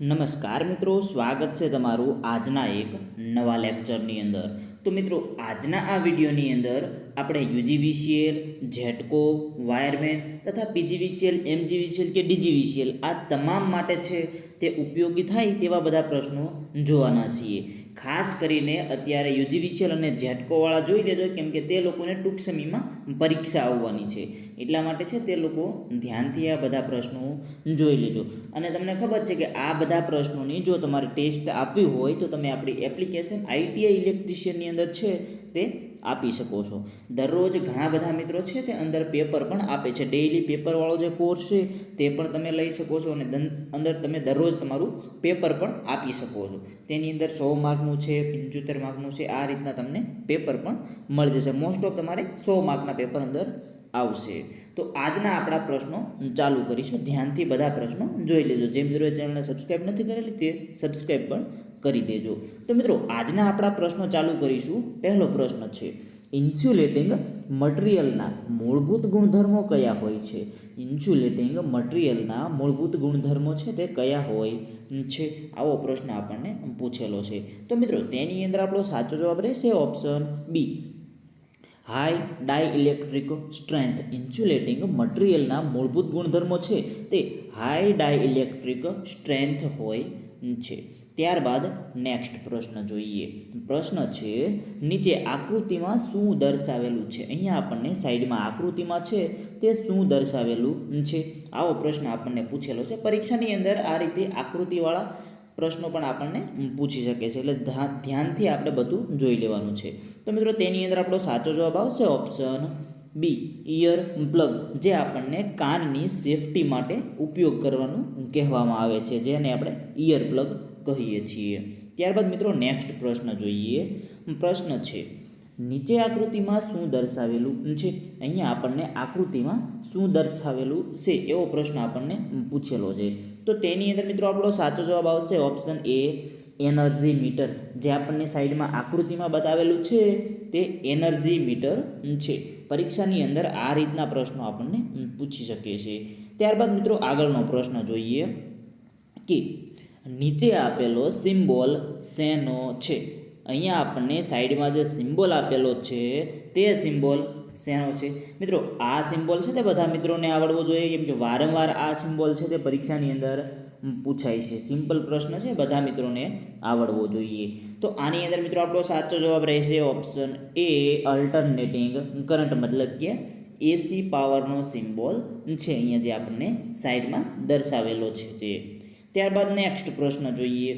નમસ્કાર મિત્રો, સ્વાગત છે તમારું આજના એક નવા લેક્ચરની અંદર. તો મિત્રો, આજના આ વિડીયોની અંદર આપણે યુજીવીસીએલ, ઝેટકો, વાયરમેન તથા પીજીવીસીએલ, એમજીવીસીએલ કે ડીજીવીસીએલ આ તમામ માટે છે તે ઉપયોગી થાય તેવા બધા પ્રશ્નો જોવાના છીએ. ખાસ કરીને અત્યારે યુજીવીસીએલ અને જેટકોવાળા જોઈ લેજો કેમ કે તે લોકોને ટૂંક સમયમાં પરીક્ષા આવવાની છે. એટલા માટે છે તે લોકો ધ્યાનથી આ બધા પ્રશ્નો જોઈ લેજો. અને તમને ખબર છે કે આ બધા પ્રશ્નોની જો તમારે ટેસ્ટ આપવી હોય તો તમે આપણી એપ્લિકેશન આઈટીઆઈ ઇલેક્ટ્રિશિયનની અંદર છે તે આપી શકો છો. દરરોજ ઘણા બધા મિત્રો છે તે અંદર પેપર પણ આપે છે. ડેઇલી પેપરવાળો જે કોર્સ છે તે પણ તમે લઈ શકો છો અને અંદર તમે દરરોજ તમારું પેપર પણ આપી શકો છો. તેની અંદર સો માર્કનું છે, પંચોતેર માર્કનું છે, આ રીતના તમને પેપર પણ મળી જશે. મોસ્ટ ઓફ તમારે સો માર્કના પેપર અંદર આવશે. તો આજના આપણા પ્રશ્નો ચાલુ કરીશું. ધ્યાનથી બધા પ્રશ્નો જોઈ લેજો. જે મિત્રો ચેનલને સબસ્ક્રાઈબ નથી કરેલી તે સબસ્ક્રાઈબ પણ કરી દેજો. તો મિત્રો, આજના આપણા પ્રશ્નો ચાલુ કરીશું. પહેલો પ્રશ્ન છે ઇન્સ્યુલેટિંગ મટીરિયલના મૂળભૂત ગુણધર્મો કયા હોય છે? ઇન્સ્યુલેટિંગ મટીરિયલના મૂળભૂત ગુણધર્મો છે તે કયા હોય છે? આવો પ્રશ્ન આપણને પૂછેલો છે. તો મિત્રો, તેની અંદર આપણો સાચો જવાબ રહેશે option B high dielectric strength insulating મટીરિયલના મૂળભૂત ગુણધર્મો છે. તે હાઈ ડાયઇલેક્ટ્રિક સ્ટ્રેન્થ હોય છે. ત્યારબાદ નેક્સ્ટ પ્રશ્ન જોઈએ. પ્રશ્ન છે, નીચે આકૃતિમાં શું દર્શાવેલું છે? અહીંયા આપણને સાઈડમાં આકૃતિમાં છે. તે શું દર્શાવેલું છે? આવો પ્રશ્ન આપણને પૂછેલો છે. પરીક્ષાની અંદર આ રીતે આકૃતિવાળા પ્રશ્નો પણ આપણને પૂછી શકે છે. એટલે ધ્યાનથી આપણે બધું જોઈ લેવાનું છે. તો મિત્રો, તેની અંદર આપણો સાચો જવાબ આવશે ઓપ્શન બી ઇયર પ્લગ જે આપણને કાનની સેફટી માટે ઉપયોગ કરવાનું કહેવામાં આવે છે, જેને આપણે ઇયર પ્લગ કહીએ છીએ. ત્યારબાદ મિત્રો નેક્સ્ટ પ્રશ્ન જોઈએ. પ્રશ્ન છે નીચે આકૃતિમાં શું દર્શાવેલું છે? અહીંયા આપણને આકૃતિમાં શું દર્શાવેલું છે એવો પ્રશ્ન આપણને પૂછેલો છે. તો તેની અંદર મિત્રો આપણો સાચો જવાબ આવશે ઓપ્શન એ એનર્જી મીટર. જે આપણને સાઈડમાં આકૃતિમાં બતાવેલું છે તે એનર્જી મીટર છે. પરીક્ષાની અંદર આ રીતના પ્રશ્નો આપણને પૂછી શકે છે ત્યારબાદ મિત્રો આગળનો પ્રશ્ન જોઈએ કે નીચે આપેલો સિમ્બોલ શેનો છે? અહીંયા આપણને સાઈડમાં જે સિમ્બોલ આપેલો છે, તે સિમ્બોલ શેનો છે? મિત્રો, આ સિમ્બોલ છે તે બધા મિત્રોને આવડવો જોઈએ, કેમ કે વારંવાર આ સિમ્બોલ છે તે પરીક્ષાની અંદર પૂછાય છે. સિમ્પલ પ્રશ્ન છે, બધા મિત્રોને આવડવો જોઈએ. તો આની અંદર મિત્રો આપણો સાચો જવાબ રહેશે ઓપ્શન એ અલ્ટરનેટિંગ કરંટ મતલબ કે એસી પાવરનો સિમ્બોલ છે, અહીંયા જે આપણને સાઈડમાં દર્શાવેલો છે તે. ત્યારબાદ નેક્સ્ટ પ્રશ્ન જોઈએ.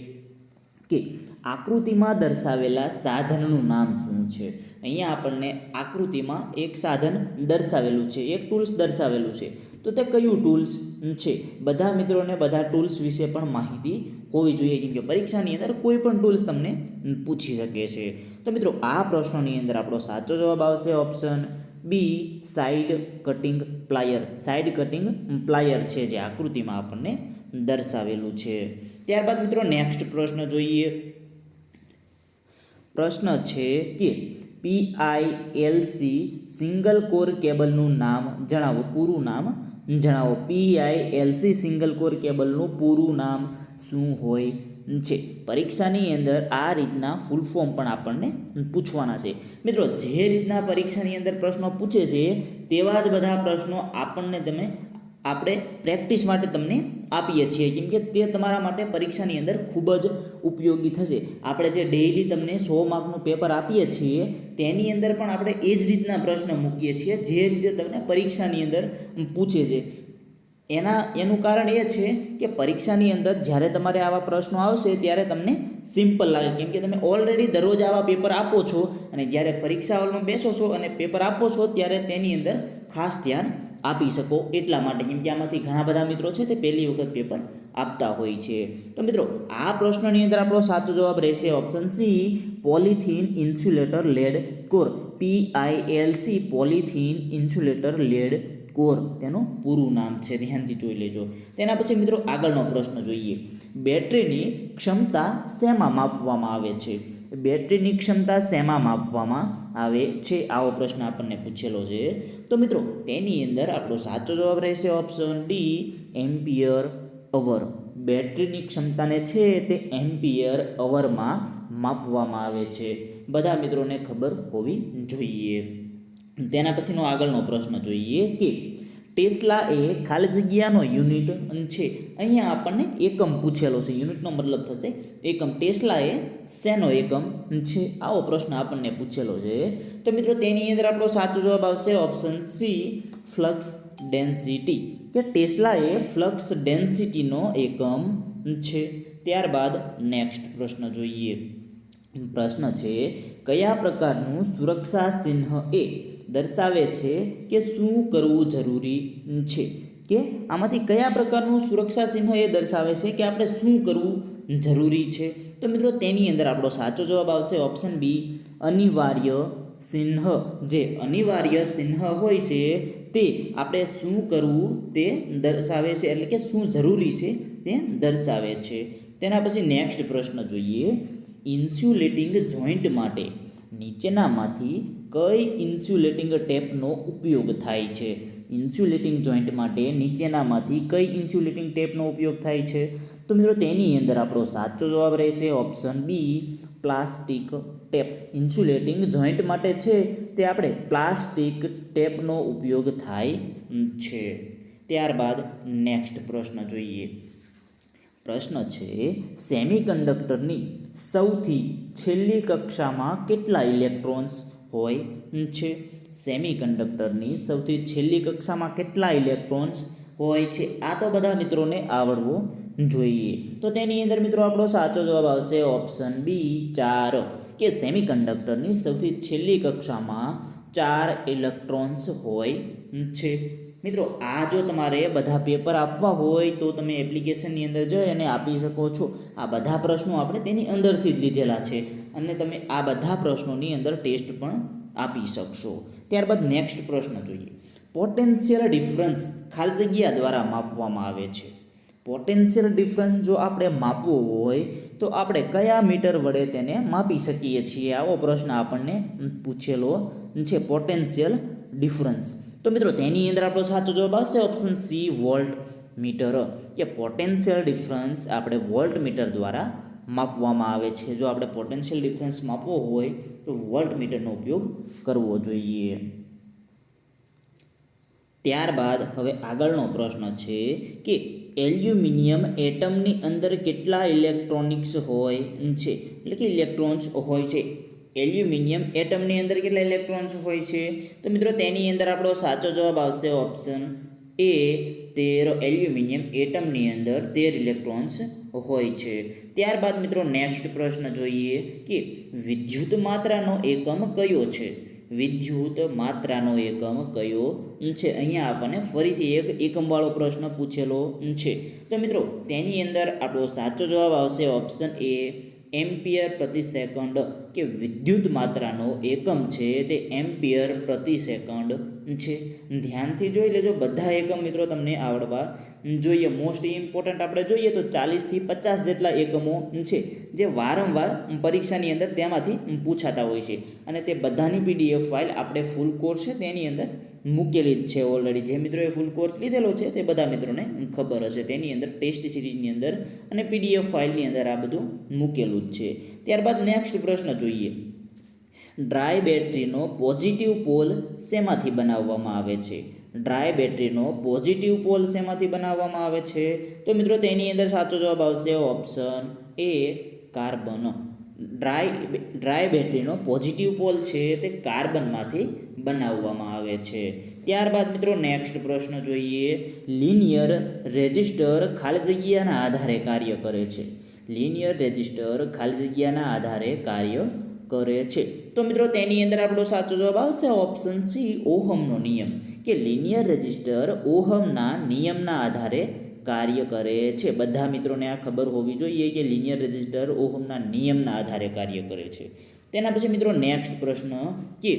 કે આકૃતિમાં દર્શાવેલા સાધનનું નામ શું છે? અહીંયા આપણને આકૃતિમાં એક સાધન દર્શાવેલું છે, એક ટૂલ્સ દર્શાવેલું છે. તો તે કયું ટૂલ્સ છે? બધા મિત્રોને બધા ટૂલ્સ વિશે પણ માહિતી હોવી જોઈએ, કેમ કે પરીક્ષાની અંદર કોઈ પણ ટૂલ્સ તમને પૂછી શકે છે. તો મિત્રો, આ પ્રશ્નોની અંદર આપણો સાચો જવાબ આવશે option B side cutting plier side cutting plier છે જે આકૃતિમાં આપણને દર્શાવેલું છે. ત્યારબાદ મિત્રો નેક્સ્ટ પ્રશ્ન જોઈએ. પ્રશ્ન છે કે પીઆઈએલસી સિંગલ કોર કેબલનું નામ જણાવો, પૂરું નામ જણાવો. પીઆઈએલસી સિંગલ કોર કેબલનું પૂરું નામ શું હોય? છે. પરીક્ષાની અંદર આ રીતના ફૂલ ફોર્મ પણ આપણને પૂછવાના છે. મિત્રો, જે રીતના પરીક્ષાની અંદર પ્રશ્નો પૂછે છે, તેવા જ બધા પ્રશ્નો આપણને તમે આપણે પ્રેક્ટિસ માટે તમને આપીએ છીએ. કેમ કે તે તમારા માટે પરીક્ષાની અંદર ખૂબ જ ઉપયોગી થશે. આપણે જે ડેઈલી તમને સો માર્કનું પેપર આપીએ છીએ, તેની અંદર પણ આપણે એ જ રીતના પ્રશ્ન મૂકીએ છીએ, જે રીતે તમને પરીક્ષાની અંદર પૂછે છે. એના, એનું કારણ એ છે કે પરીક્ષાની અંદર જ્યારે તમારે આવા પ્રશ્નો આવશે, ત્યારે તમને સિમ્પલ લાગે. કેમ કે તમે ઓલરેડી દરરોજ આવા પેપર આપો છો અને જ્યારે પરીક્ષા હોલમાં બેસો છો અને પેપર આપો છો, ત્યારે તેની અંદર ખાસ ધ્યાન આપી શકો એટલા માટે. કેમ કે આમાંથી ઘણા બધા મિત્રો છે તે પહેલી વખત પેપર આપતા હોય છે. તો મિત્રો, આ પ્રશ્નની અંદર આપણો સાચો જવાબ રહેશે option C polythene insulator lead core P I L C polythene insulator lead core તેનું પૂરું નામ છે. ધ્યાનથી જોઈ લેજો. તેના પછી મિત્રો આગળનો પ્રશ્ન જોઈએ. બેટરીની ક્ષમતા શેમાં માપવામાં આવે છે? બેટરીની ક્ષમતા શેમાં માપવામાં આવે છે? આવો પ્રશ્ન આપણને પૂછેલો છે. તો મિત્રો, તેની અંદર આપણો સાચો જવાબ રહેશે ઓપ્શન ડી એમ્પિયર અવર બેટરીની ક્ષમતાને છે તે એમ્પિયર અવરમાં માપવામાં આવે છે. બધા મિત્રોને ખબર હોવી જોઈએ. તેના પછીનો આગળનો પ્રશ્ન જોઈએ કે ટેસ્લા એ ખાલી જગ્યાનો યુનિટ છે, અહીંયા આપણને એકમ પૂછેલો છે. યુનિટનો મતલબ થશે, એકમ ટેસ્લા એ શેનો એકમ છે? આવો પ્રશ્ન આપણને પૂછેલો છે. તો મિત્રો, તેની અંદર આપણો સાચો જવાબ આવશે ઓપ્શન સી ફ્લક્સ ડેન્સિટી કે ટેસ્લા એ ફ્લક્સ ડેન્સિટીનો એકમ છે. ત્યારબાદ નેક્સ્ટ પ્રશ્ન જોઈએ. પ્રશ્ન છે, કયા પ્રકારનું સુરક્ષા ચિહ્ન એ દર્શાવે છે કે શું કરવું જરૂરી છે? કે આમાંથી કયા પ્રકારનું સુરક્ષા ચિહ્ન એ દર્શાવે છે કે આપણે શું કરવું જરૂરી છે? તો મિત્રો, તેની અંદર આપણો સાચો જવાબ આવશે ઓપ્શન બી, અનિવાર્ય ચિહ્ન. જે અનિવાર્ય ચિહ્ન હોય છે, તે આપણે શું કરવું તે દર્શાવે છે, એટલે કે શું જરૂરી છે તે દર્શાવે છે. તેના પછી નેક્સ્ટ પ્રશ્ન જોઈએ. ઇન્સ્યુલેટિંગ જોઈન્ટ માટે નીચેનામાંથી કઈ ઇન્સ્યુલેટિંગ ટેપનો ઉપયોગ થાય છે? ઇન્સ્યુલેટિંગ જોઈન્ટ માટે નીચેનામાંથી કઈ ઇન્સ્યુલેટિંગ ટેપનો ઉપયોગ થાય છે? તો મિત્રો તેની અંદર આપણો સાચો જવાબ રહેશે option B, plastic tape. Insulating joint માટે છે તે આપણે પ્લાસ્ટિક ટેપનો ઉપયોગ થાય છે. ત્યારબાદ નેક્સ્ટ પ્રશ્ન જોઈએ. પ્રશ્ન છે, સેમિકન્ડક્ટરની સૌથી છેલ્લી કક્ષામાં કેટલા ઇલેક્ટ્રોન્સ હોય છે. સેમિકન્ડક્ટરની સૌથી છેલ્લી કક્ષામાં કેટલા ઇલેક્ટ્રોન્સ હોય છે? આ તો બધા મિત્રોને આવડવું જોઈએ. તો તેની અંદર મિત્રો આપણો સાચો જવાબ આવશે ઓપ્શન બી ચાર. કે સેમિકન્ડક્ટરની સૌથી છેલ્લી કક્ષામાં ચાર ઇલેક્ટ્રોન્સ હોય છે. મિત્રો, આ જો તમારે બધા પેપર આપવા હોય તો તમે એપ્લિકેશનની અંદર જઈ અને આપી શકો છો. આ બધા પ્રશ્નો આપણે તેની અંદરથી જ લીધેલા છે અને તમે આ બધા પ્રશ્નોની અંદર ટેસ્ટ પણ આપી શકશો. ત્યારબાદ નેક્સ્ટ પ્રશ્ન જોઈએ. પોટેન્શિયલ ડિફરન્સ ખાલી જગ્યા દ્વારા માપવામાં આવે છે. પોટેન્શિયલ ડિફરન્સ જો આપણે માપવો હોય તો આપણે કયા મીટર વડે તેને માપી શકીએ છીએ? આવો પ્રશ્ન આપણને પૂછેલો છે. પોટેન્શિયલ ડિફરન્સ તો મિત્રો, તેની અંદર આપણો સાચો જવાબ આવશે ઓપ્શન સી વોલ્ટ મીટર કે પોટેન્શિયલ ડિફરન્સ આપણે વોલ્ટ મીટર દ્વારા માપવામાં આવે છે. જો આપણે પોટેન્શિયલ ડિફરન્સ માપવો હોય, તો વોલ્ટ મીટરનો ઉપયોગ કરવો જોઈએ. ત્યારબાદ હવે આગળનો પ્રશ્ન છે કે એલ્યુમિનિયમ એટમની અંદર કેટલા ઇલેક્ટ્રોનિક્સ હોય છે? એટલે કે ઇલેક્ટ્રોન્સ હોય છે. એલ્યુમિનિયમ એટમની અંદર કેટલા ઇલેક્ટ્રોન્સ હોય છે? તો મિત્રો તેની અંદર આપણો સાચો જવાબ આવશે ઓપ્શન એ તેર એલ્યુમિનિયમ એટમની અંદર તેર ઇલેક્ટ્રોન્સ હોય છે. ત્યારબાદ મિત્રો નેક્સ્ટ પ્રશ્ન જોઈએ કે વિદ્યુત માત્રાનો એકમ કયો છે? વિદ્યુત માત્રાનો એકમ કયો છે? અહીંયા આપણને ફરીથી એક એકમવાળો પ્રશ્ન પૂછેલો છે. તો મિત્રો તેની અંદર આપણો સાચો જવાબ આવશે ઓપ્શન એ એમ્પિયર પ્રતિ સેકન્ડ કે વિદ્યુત માત્રાનો એકમ છે તે એમ્પિયર પ્રતિ સેકન્ડ છે. ધ્યાનથી જોઈ લેજો, બધા એકમ મિત્રો તમને આવડવા જોઈએ. મોસ્ટ ઇમ્પોર્ટન્ટ આપણે જોઈએ તો ચાલીસથી પચાસ જેટલા એકમો છે, જે વારંવાર પરીક્ષાની અંદર તેમાંથી પૂછાતા હોય છે. અને તે બધાની પીડીએફ ફાઇલ આપણે ફૂલ કોર્સ છે, તેની અંદર મૂકેલી જ છે ઓલરેડી જે મિત્રોએ ફૂલ કોર્સ લીધેલો છે તે બધા મિત્રોને ખબર હશે. તેની અંદર ટેસ્ટ સિરીઝની અંદર અને પીડીએફ ફાઇલની અંદર આ બધું મૂકેલું જ છે. ત્યારબાદ નેક્સ્ટ પ્રશ્ન જોઈએ. ડ્રાય બેટરીનો પોઝિટિવ પોલ શેમાંથી બનાવવામાં આવે છે? ડ્રાય બેટરીનો પોઝિટિવ પોલ શેમાંથી બનાવવામાં આવે છે? તો મિત્રો તેની અંદર સાચો જવાબ આવશે option A carbon dry dry બેટરીનો પોઝિટિવ પોલ છે તે કાર્બનમાંથી બનાવવામાં આવે છે. ત્યારબાદ મિત્રો નેક્સ્ટ પ્રશ્ન જોઈએ. લિનિયર રેજિસ્ટર ખાલી જગ્યાના આધારે કાર્ય કરે છે. લિનિયર રેજિસ્ટર ખાલી જગ્યાના આધારે કાર્ય કરે છે. તો મિત્રો તેની અંદર આપણો સાચો જવાબ આવશે ઓપ્શન સી, ઓહમનો નિયમ. કે લિનિયર રેજિસ્ટર ઓહમના નિયમના આધારે કાર્ય કરે છે. બધા મિત્રોને આ ખબર હોવી જોઈએ કે લિનિયર રજિસ્ટર ઓહમના નિયમના આધારે કાર્ય કરે છે. તેના પછી મિત્રો નેક્સ્ટ પ્રશ્ન કે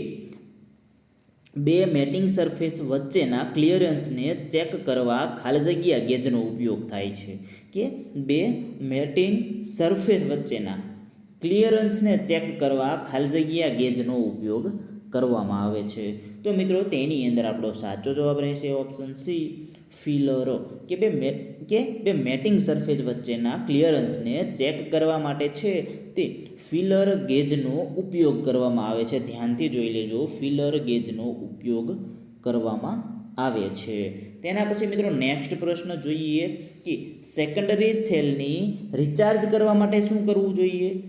બે મેટિંગ સરફેસ વચ્ચેના ક્લિયરન્સને ચેક કરવા ખાલી ગેજનો ઉપયોગ થાય છે. કે બે મેટિંગ સરફેસ વચ્ચેના ક્લિયરન્સને ચેક કરવા ખાલી ગેજનો ઉપયોગ કરવામાં આવે છે. તો મિત્રો તેની અંદર આપણો સાચો જવાબ રહેશે ઓપ્શન સી ફિલર કે બે મે, કે બે મેટિંગ સરફેસ વચ્ચેના ક્લિયરન્સને ચેક કરવા માટે છે તે ફિલર ગેજનો ઉપયોગ કરવામાં આવે છે. ધ્યાનથી જોઈ લેજો, ફિલર ગેજનો ઉપયોગ કરવામાં આવે છે. તેના પછી મિત્રો નેક્સ્ટ પ્રશ્ન જોઈએ કે સેકન્ડરી સેલની રિચાર્જ કરવા માટે શું કરવું જોઈએ?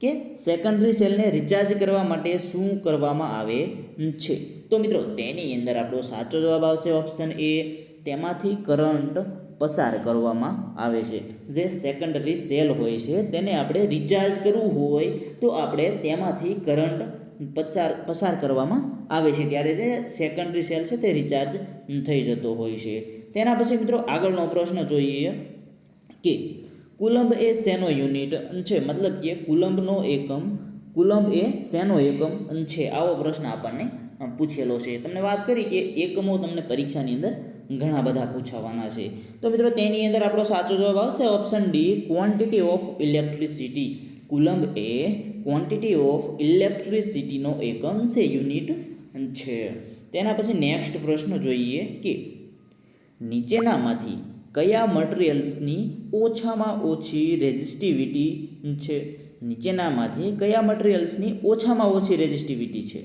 કે સેકન્ડરી સેલને રિચાર્જ કરવા માટે શું કરવામાં આવે છે? તો મિત્રો તેની અંદર આપણો સાચો જવાબ આવશે ઓપ્શન એ તેમાંથી કરંટ પસાર કરવામાં આવે છે. જે સેકન્ડરી સેલ હોય છે, તેને આપણે રિચાર્જ કરવું હોય, તો આપણે તેમાંથી કરંટ પસાર પસાર કરવામાં આવે છે. ત્યારે જે સેકન્ડરી સેલ છે, તે રિચાર્જ થઈ જતો હોય છે. તેના પછી મિત્રો આગળનો પ્રશ્ન જોઈએ કે કુલંબ એ શેનો યુનિટ છે? મતલબ કે કુલંબનો એકમ, કુલંબ એ શેનો એકમ છે? આવો પ્રશ્ન આપણને પૂછેલો છે. તમને વાત કરી કે એકમો તમને પરીક્ષાની અંદર ઘણા બધા પૂછાવાના છે. તો મિત્રો, તેની અંદર આપણો સાચો જવાબ આવશે option D quantity of electricity coulomb A quantity of ઇલેક્ટ્રિસિટીનો એકમ છે યુનિટ છે. તેના પછી નેક્સ્ટ પ્રશ્ન જોઈએ કે નીચેનામાંથી કયા મટીરિયલ્સની ઓછામાં ઓછી રેઝિસ્ટિવિટી છે? નીચેનામાંથી કયા મટીરિયલ્સની ઓછામાં ઓછી રેઝિસ્ટિવિટી છે?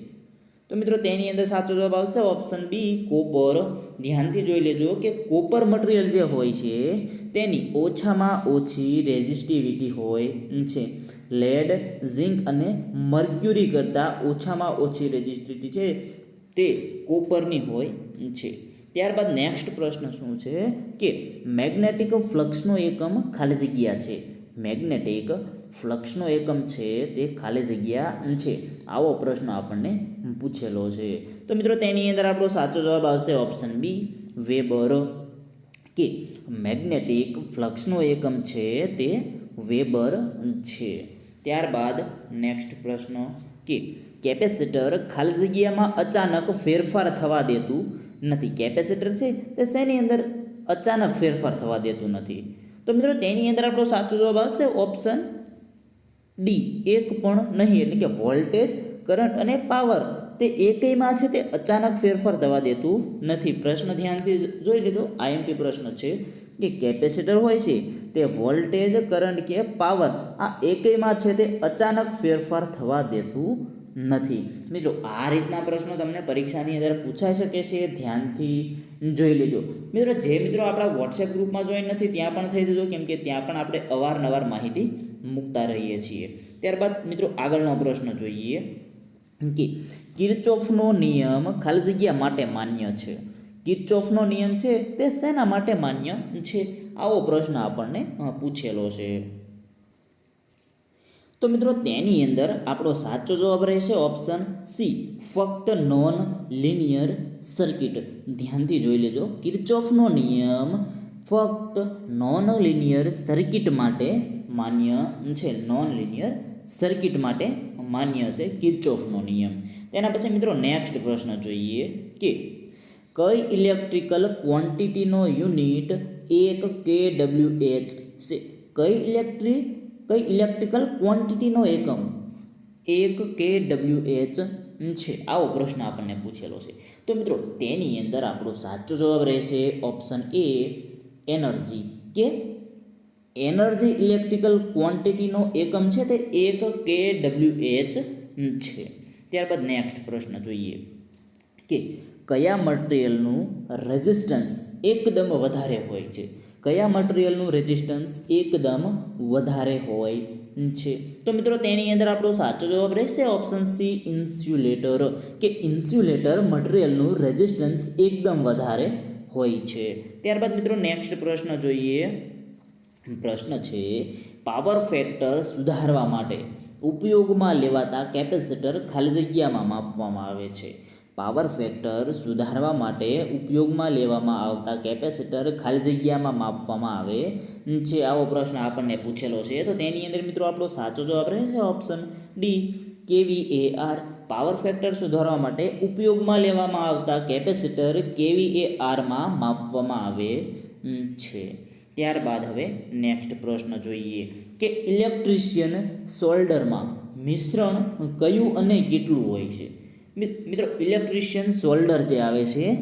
તો મિત્રો, તેની અંદર સાચો જવાબ આવશે ઓપ્શન બી કોપર ધ્યાનથી જોઈ લેજો કે કોપર મટીરિયલ જે હોય છે, તેની ઓછામાં ઓછી રેઝિસ્ટિવિટી હોય છે. લેડ, ઝિંક અને મર્ક્યુરી કરતાં ઓછામાં ઓછી રેઝિસ્ટિવિટી છે, તે કોપરની હોય છે. ત્યારબાદ નેક્સ્ટ પ્રશ્ન શું છે કે મેગ્નેટિક ફ્લક્સનો એકમ ખાલી જગ્યા છે. મેગ્નેટિક ફ્લક્સનો એકમ છે તે ખાલી જગ્યા છે. આવો પ્રશ્ન આપણને પૂછેલો છે. તો મિત્રો તેની અંદર આપણો સાચો જવાબ આવશે ઓપ્શન બી વેબર કે મેગ્નેટિક ફ્લક્સનો એકમ છે તે વેબર છે. ત્યારબાદ નેક્સ્ટ પ્રશ્ન કે કેપેસિટર ખાલી જગ્યામાં અચાનક ફેરફાર થવા દેતું નથી. કેપેસિટર છે તે શેની અંદર અચાનક ફેરફાર થવા દેતું નથી? તો મિત્રો તેની અંદર આપણો સાચો જવાબ આવશે ઓપ્શન ડી એક પણ નહીં, એટલે કે વોલ્ટેજ કરંટ અને પાવર તે એકેયમાં છે તે અચાનક ફેરફાર થવા દેતું નથી. પ્રશ્ન ધ્યાનથી જોઈ લીધો. આઈએમપી પ્રશ્ન છે કે કેપેસિટર હોય છે તે વોલ્ટેજ કરંટ કે પાવર આ એકેયમાં છે તે અચાનક ફેરફાર થવા દેતું નથી. મિત્રો, આ રીતના પ્રશ્નો તમને પરીક્ષાની અંદર પૂછાઈ શકે છે. ધ્યાનથી જોઈ લેજો. મિત્રો, જે મિત્રો આપણા વોટ્સએપ ગ્રુપમાં જોઈન નથી, ત્યાં પણ થઈ જજો. કેમ કે ત્યાં પણ આપણે અવારનવાર માહિતી મૂકતા રહીએ છીએ. ત્યારબાદ મિત્રો આગળનો પ્રશ્ન જોઈએ કે કિર્ચોફનો નિયમ ખાલી જગ્યા માટે માન્ય છે? કિર્ચોફનો નિયમ છે તે શેના માટે માન્ય છે? આવો પ્રશ્ન આપણને પૂછેલો છે. તો મિત્રો તેની અંદર આપણો સાચો જવાબ રહેશે ઓપ્શન સી, ફક્ત નોન લિનિયર સર્કિટ. ધ્યાનથી જોઈ લેજો. કિર્ચોફનો નિયમ ફક્ત નોન લિનિયર સર્કિટ માટે માન્ય છે નોન લિનિયર સર્કિટ માટે માન્ય છે કિર્ચોફનો નિયમ. તેના પછી મિત્રો નેક્સ્ટ પ્રશ્ન જોઈએ કે કઈ ઇલેક્ટ્રિકલ ક્વોન્ટિટીનો યુનિટ એક કે ડબલ્યુ એચ છે? કઈ ઇલેક્ટ્રિક કઈ ઇલેક્ટ્રિકલ ક્વોન્ટિટીનો એકમ એક કે ડબલ્યુ એચ છે? આવો પ્રશ્ન આપણને પૂછેલો છે. તો મિત્રો તેની અંદર આપણો સાચો જવાબ રહેશે ઓપ્શન એ એનર્જી કે એનર્જી ઇલેક્ટ્રિકલ ક્વોન્ટિટીનો એકમ છે તે એક કે ડબલ્યુ એચ છે. ત્યારબાદ નેક્સ્ટ પ્રશ્ન જોઈએ કે કયા મટીરિયલનું રેઝિસ્ટન્સ એકદમ વધારે હોય છે? કયા મટીરિયલનું રેઝિસ્ટન્સ એકદમ વધારે હોય છે? તો મિત્રો, તેની અંદર આપણો સાચો જવાબ રહેશે ઓપ્શન સી, ઇન્સ્યુલેટર. કે ઇન્સ્યુલેટર મટીરિયલનું રેઝિસ્ટન્સ એકદમ વધારે હોય છે. ત્યારબાદ મિત્રો, નેક્સ્ટ પ્રશ્ન જોઈએ પ્રશ્ન છે પાવર ફેક્ટર સુધારવા માટે ઉપયોગમાં લેવાતા કેપેસિટર ખાલી જગ્યામાં માપવામાં આવે છે. પાવર ફેક્ટર સુધારવા માટે ઉપયોગમાં લેવામાં આવતા કેપેસિટર ખાલી જગ્યામાં માપવામાં આવે છે. આવો પ્રશ્ન આપણને પૂછેલો છે. તો તેની અંદર મિત્રો આપણો સાચો જવાબ રહેશે ઓપ્શન ડી કેવી એ આર પાવર ફેક્ટર સુધારવા માટે ઉપયોગમાં લેવામાં આવતા કેપેસિટર કેવી એ આરમાં માપવામાં આવે છે? ત્યારબાદ હવે નેક્સ્ટ પ્રશ્ન જોઈએ કે ઇલેક્ટ્રિશિયન સોલ્ડરમાં મિશ્રણ કયું અને કેટલું હોય છે? મિત્રો ઇલેક્ટ્રિશિયન સોલ્ડર જે આવે છે,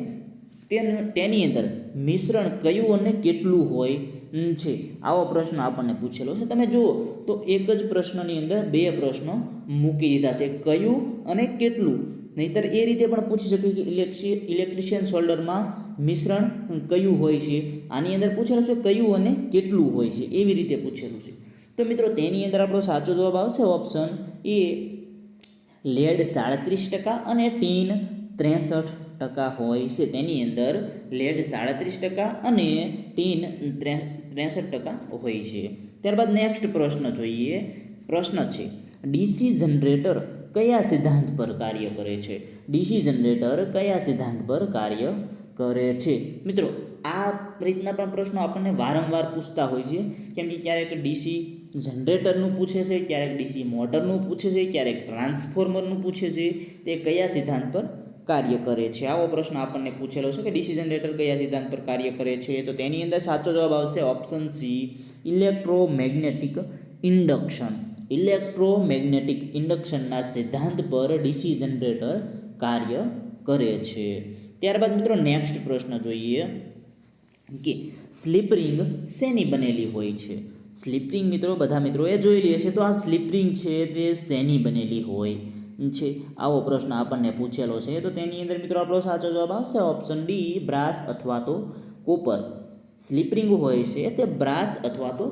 તેનું અંદર મિશ્રણ કયું અને કેટલું હોય છે. આવો પ્રશ્ન આપણને પૂછેલો છે. તમે જુઓ, તો એક જ પ્રશ્નની અંદર બે પ્રશ્નો મૂકી દીધા છે. કયું અને કેટલું? નહીતર એ રીતે પણ પૂછી શકે કે ઇલેક્ટ્રી ઇલેક્ટ્રિશિયન સોલ્ડરમાં મિશ્રણ કયું હોય છે? આની અંદર પૂછેલું છે કયું અને કેટલું હોય છે? એવી રીતે પૂછેલું છે. તો મિત્રો, તેની અંદર આપણો સાચો જવાબ આવશે ઓપ્શન એ લેડ સાડત્રીસ ટકા અને ટીન ત્રેસઠ ટકા હોય છે. તેની અંદર લેડ સાડત્રીસ ટકા અને ટીન ત્રે- ત્રેસઠ ટકા હોય છે. ત્યારબાદ નેક્સ્ટ પ્રશ્ન જોઈએ. પ્રશ્ન છે, ડીસી જનરેટર કયા સિદ્ધાંત પર કાર્ય કરે છે? ડીસી જનરેટર કયા સિદ્ધાંત પર કાર્ય કરે છે? મિત્રો, આ રીતના પણ પ્રશ્નો આપણને વારંવાર પૂછતા હોય છે. કેમ કે ક્યારેક ડીસી જનરેટરનું પૂછે છે, ક્યારેક ડીસી મોટરનું પૂછે છે, ક્યારેક ટ્રાન્સફોર્મરનું પૂછે છે. તે કયા સિદ્ધાંત પર કાર્ય કરે છે? આવો પ્રશ્ન આપણને પૂછેલો છે કે ડીસી જનરેટર કયા સિદ્ધાંત પર કાર્ય કરે છે? તો તેની અંદર સાચો જવાબ આવશે option C electromagnetic induction electromagnetic ઇન્ડક્શનના સિદ્ધાંત પર ડીસી જનરેટર કાર્ય કરે છે. ત્યારબાદ મિત્રો નેક્સ્ટ પ્રશ્ન જોઈએ કે સ્લીપ રિંગ શેની બનેલી હોય છે? સ્લીપ રિંગ મિત્રો બધા મિત્રોએ લે છે તો આ સ્લીપ રિંગ છે તે શેની બનેલી હોય છે? આવો પ્રશ્ન આપણને પૂછેલો છે તો તેની અંદર મિત્રો આપણો સાચો જવાબ આવશે ઓપ્શન ડી બ્રાસ અથવા તો કોપર. સ્લીપ રિંગ હોય છે તે બ્રાસ અથવા તો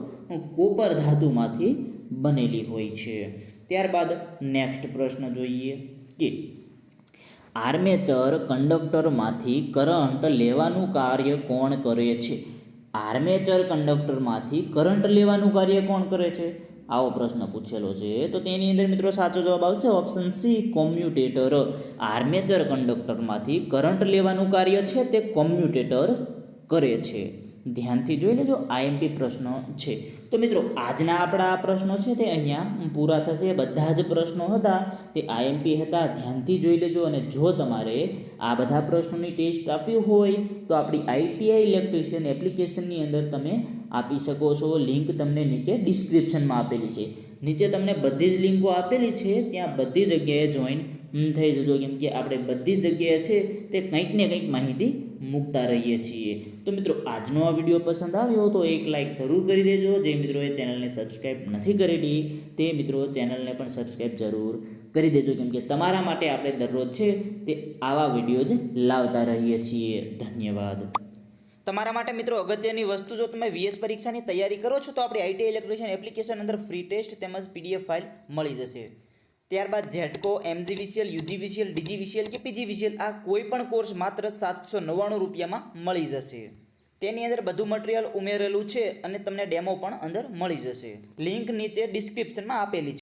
કોપર ધાતુમાંથી બનેલી હોય છે. ત્યારબાદ નેક્સ્ટ પ્રશ્ન જોઈએ કે આર્મેચર કંડક્ટરમાંથી કરંટ લેવાનું કાર્ય કોણ કરે છે? આર્મેચર કંડક્ટરમાંથી કરંટ લેવાનું કાર્ય કોણ કરે છે? આવો પ્રશ્ન પૂછેલો છે. તો તેની અંદર મિત્રો સાચો જવાબ આવશે ઓપ્શન સી કોમ્યુટેટર આર્મેચર કંડક્ટરમાંથી કરંટ લેવાનું કાર્ય છે તે કોમ્યુટેટર કરે છે. ધ્યાનથી જોઈ લેજો આઈએમપી પ્રશ્નો છે. તો મિત્રો, આજના આપણા આ પ્રશ્નો છે તે અહીંયા પૂરા થશે. બધા જ પ્રશ્નો હતા તે આઈએમપી હતા, ધ્યાનથી જોઈ લેજો અને જો તમારે આ બધા પ્રશ્નોની ટેસ્ટ આપવી હોય તો આપણી આઈટીઆઈ ઇલેક્ટ્રિશિયન એપ્લિકેશનની અંદર તમે આપી શકો છો. લિંક તમને નીચે ડિસ્ક્રિપ્શનમાં આપેલી છે. નીચે તમને બધી જ લિંકો આપેલી છે, ત્યાં બધી જગ્યાએ જોઈન થઈ જજો. કેમ કે આપણે બધી જગ્યાએ છે તે કંઈક ને કંઈક માહિતી મૂકતા રહીએ છીએ. તો મિત્રો, આજનો આ વીડિયો પસંદ આવ્યો તો એક લાઇક જરૂર કરી દેજો. જે મિત્રોએ ચેનલને સબસ્ક્રાઈબ નથી કરેલી, તે મિત્રો ચેનલને પણ સબસ્ક્રાઈબ જરૂર કરી દેજો. કેમ કે તમારા માટે આપણે દરરોજ છે તે આવા વીડિયો જ લાવતા રહીએ છીએ. ધન્યવાદ. તમારા માટે મિત્રો અગત્યની વસ્તુ જો તમે વીએસ પરીક્ષાની તૈયારી કરો છો તો આપણી આઈટી ઇલેક્ટ્રિશિયન એપ્લિકેશન અંદર ફ્રી ટેસ્ટ તેમજ પીડીએફ ફાઇલ મળી જશે. ત્યારબાદ ઝેટકો એમજીવીસીએલ, યુજીવીસીએલ, ડીજીવીસીએલ કે પીજીવીસીએલ આ કોઈ પણ કોર્સ માત્ર સાતસો નવ્વાણું રૂપિયામાં મળી જશે. તેની અંદર બધું મટીરિયલ ઉમેરેલું છે અને તમને ડેમો પણ અંદર મળી જશે. લિંક નીચે ડિસ્ક્રિપ્શનમાં આપેલી છે.